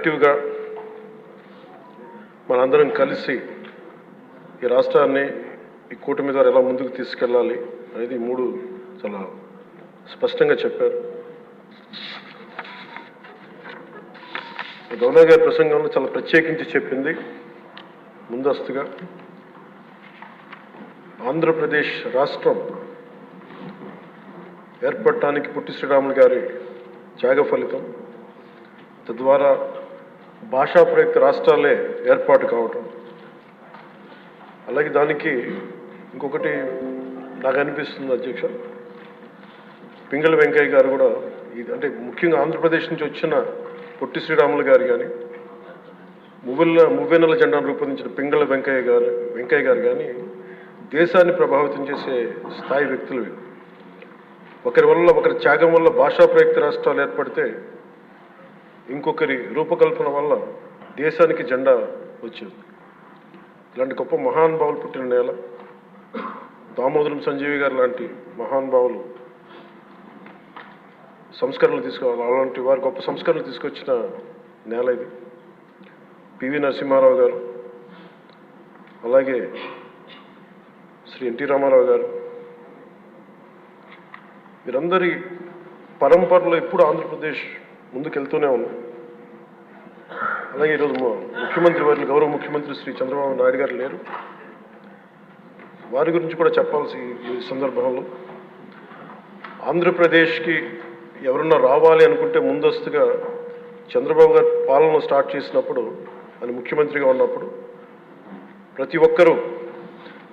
యాక్టివ్గా మనందరం కలిసి ఈ రాష్ట్రాన్ని ఈ కూటమి ద్వారా ఎలా ముందుకు తీసుకెళ్ళాలి అనేది ఈ మూడు చాలా స్పష్టంగా చెప్పారు. గవర్నర్ గారి ప్రసంగంలో చాలా ప్రత్యేకించి చెప్పింది ముందస్తుగా. ఆంధ్రప్రదేశ్ రాష్ట్రం ఏర్పడటానికి పుట్టి శ్రీరాములు గారి త్యాగ ఫలితం. తద్వారా భాషా ప్రయుక్త రాష్ట్రాలే ఏర్పాటు కావటం. అలాగే దానికి ఇంకొకటి నాకు అనిపిస్తుంది అధ్యక్ష. పింగళ వెంకయ్య గారు కూడా ఇది అంటే ముఖ్యంగా ఆంధ్రప్రదేశ్ నుంచి వచ్చిన పొట్టి శ్రీరాములు గారు కానీ మువ్వెల మువ్వెన్నెల జెండాను రూపొందించిన పింగళ వెంకయ్య గారు వెంకయ్య గారు కానీ దేశాన్ని ప్రభావితం చేసే స్థాయి వ్యక్తులు ఒకరి వల్ల ఒకరి త్యాగం వల్ల భాషా ప్రయుక్త రాష్ట్రాలు ఏర్పడితే ఇంకొకరి రూపకల్పన వల్ల దేశానికి జెండా వచ్చింది. ఇలాంటి గొప్ప మహానుభావులు పుట్టిన నేల దామోదరం సంజీవి గారు లాంటి మహానుభావులు సంస్కరణలు తీసుకోవాలి. అలాంటి వారు గొప్ప సంస్కరణలు తీసుకొచ్చిన నేల ఇది. పివి నరసింహారావు గారు అలాగే శ్రీ ఎన్టీ రామారావు గారు. వీరందరి పరంపరలో ఎప్పుడు ఆంధ్రప్రదేశ్ ముందుకెళ్తూనే ఉన్నాం. అలాగే ఈరోజు ముఖ్యమంత్రి వారిని గౌరవ ముఖ్యమంత్రి శ్రీ చంద్రబాబు నాయుడు గారు లేరు. వారి గురించి కూడా చెప్పాల్సి ఈ సందర్భంలో ఆంధ్రప్రదేశ్కి ఎవరన్నా రావాలి అనుకుంటే ముందస్తుగా చంద్రబాబు గారు పాలన స్టార్ట్ చేసినప్పుడు అని ముఖ్యమంత్రిగా ఉన్నప్పుడు ప్రతి ఒక్కరూ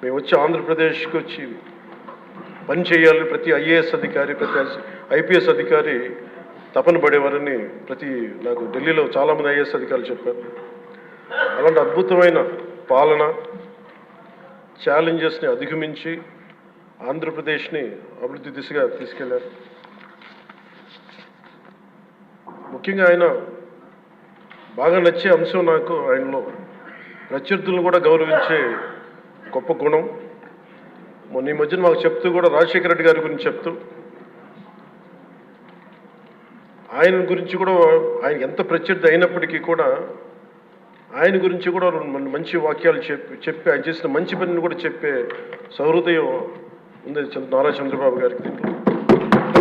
మేము వచ్చి ఆంధ్రప్రదేశ్కి వచ్చి పని చేయాలి. ప్రతి ఐఏఎస్ అధికారి ప్రతి ఐపీఎస్ అధికారి తపన పడేవారని ప్రతి నాకు ఢిల్లీలో చాలామంది ఐఏఎస్ అధికారులు చెప్పారు. అలాంటి అద్భుతమైన పాలన ఛాలెంజెస్ని అధిగమించి ఆంధ్రప్రదేశ్ని అభివృద్ధి దిశగా తీసుకెళ్ళారు. ముఖ్యంగా ఆయన బాగా నచ్చే అంశం నాకు ఆయనలో ప్రత్యర్థులను కూడా గౌరవించే గొప్ప గుణం. మొన్న ఈ మధ్యన మాకు చెప్తూ కూడా రాజశేఖర రెడ్డి గారి గురించి చెప్తూ ఆయన గురించి కూడా ఆయన ఎంత ప్రత్యర్థి అయినప్పటికీ కూడా ఆయన గురించి కూడా రెండు మంచి వాక్యాలు చెప్పి చెప్పి ఆయన చేసిన మంచి పనిని కూడా చెప్పే సహృదయం ఉంది చంద్ర- నారా చంద్రబాబు గారికి.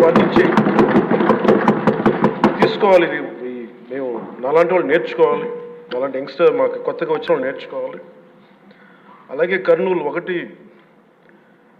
వాటి నుంచి తీసుకోవాలి ఇది మేము నాలాంటి వాళ్ళు నేర్చుకోవాలి. అలాంటి యంగ్స్టర్ మాకు కొత్తగా వచ్చిన వాళ్ళు నేర్చుకోవాలి. అలాగే కర్నూలు ఒకటి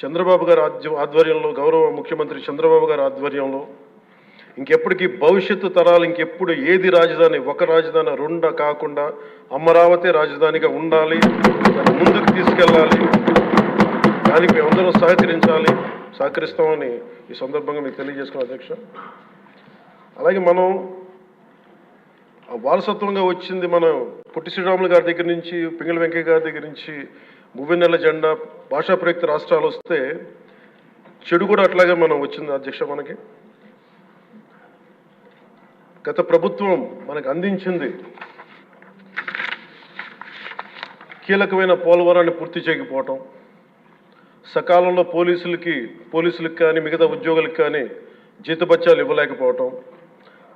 చంద్రబాబు గారి ఆధ్య ఆధ్వర్యంలో గౌరవ ముఖ్యమంత్రి చంద్రబాబు గారి ఆధ్వర్యంలో ఇంకెప్పటికీ భవిష్యత్తు తరాలు ఇంకెప్పుడు ఏది రాజధాని ఒక రాజధాని రెండ కాకుండా అమరావతి రాజధానిగా ఉండాలి ముందుకు తీసుకెళ్ళాలి దానికి మేమందరం సహకరించాలి సహకరిస్తామని ఈ సందర్భంగా మీకు తెలియజేసుకున్న అధ్యక్ష. అలాగే మనం వారసత్వంగా వచ్చింది మనం పొట్టి శ్రీరాములు గారి దగ్గర నుంచి పింగళ వెంకయ్య గారి దగ్గర నుంచి మువ్వెన్నెల జెండా భాషా ప్రయుక్త రాష్ట్రాలు వస్తే చెడు కూడా అట్లాగే మనం వచ్చింది అధ్యక్ష మనకి. గత ప్రభుత్వం మనకు అందించింది కీలకమైన పోలవరాన్ని పూర్తి చేయకపోవటం సకాలంలో పోలీసులకి పోలీసులకు కానీ మిగతా ఉద్యోగులకు కానీ జీతభత్యాలు ఇవ్వలేకపోవటం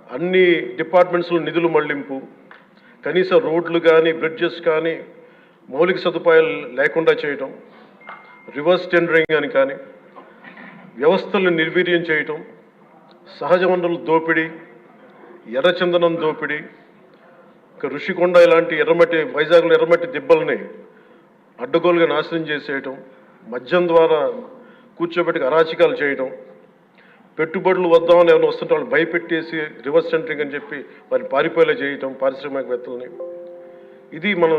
అన్ని డిపార్ట్మెంట్స్లో నిధులు మళ్ళింపు కనీస రోడ్లు కానీ బ్రిడ్జెస్ కానీ మౌలిక సదుపాయాలు లేకుండా చేయటం రివర్స్ టెండరింగ్ అని కానీ వ్యవస్థలను నిర్వీర్యం చేయటం సహజ వనరుల దోపిడీ ఎర్రచందనం దోపిడీ ఇంకా ఋషికొండ ఇలాంటి ఎర్రమట్టి వైజాగ్లో ఎర్రమట్టి దిబ్బల్ని అడ్డగోలుగా నాశనం చేసేయటం మద్యం ద్వారా కూర్చోబెట్టి అరాచకాలు చేయటం పెట్టుబడులు వద్దామని ఎవరైనా వస్తుంటే వాళ్ళు భయపెట్టేసి రివర్స్ సెంటరింగ్ అని చెప్పి వారిని పారిపోయేలా చేయటం పారిశ్రామికవేత్తలని. ఇది మనం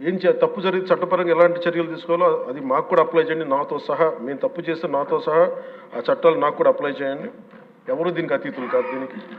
ఏం చే తప్పు జరిగితే చట్టపరంగా ఎలాంటి చర్యలు తీసుకోవాలో అది మాకు కూడా అప్లై చేయండి. నాతో సహా మేము తప్పు చేస్తే నాతో సహా ఆ చట్టాలు నాకు కూడా అప్లై చేయండి. ఎవరు దీనికి అతీతులు కాదు దీనికి.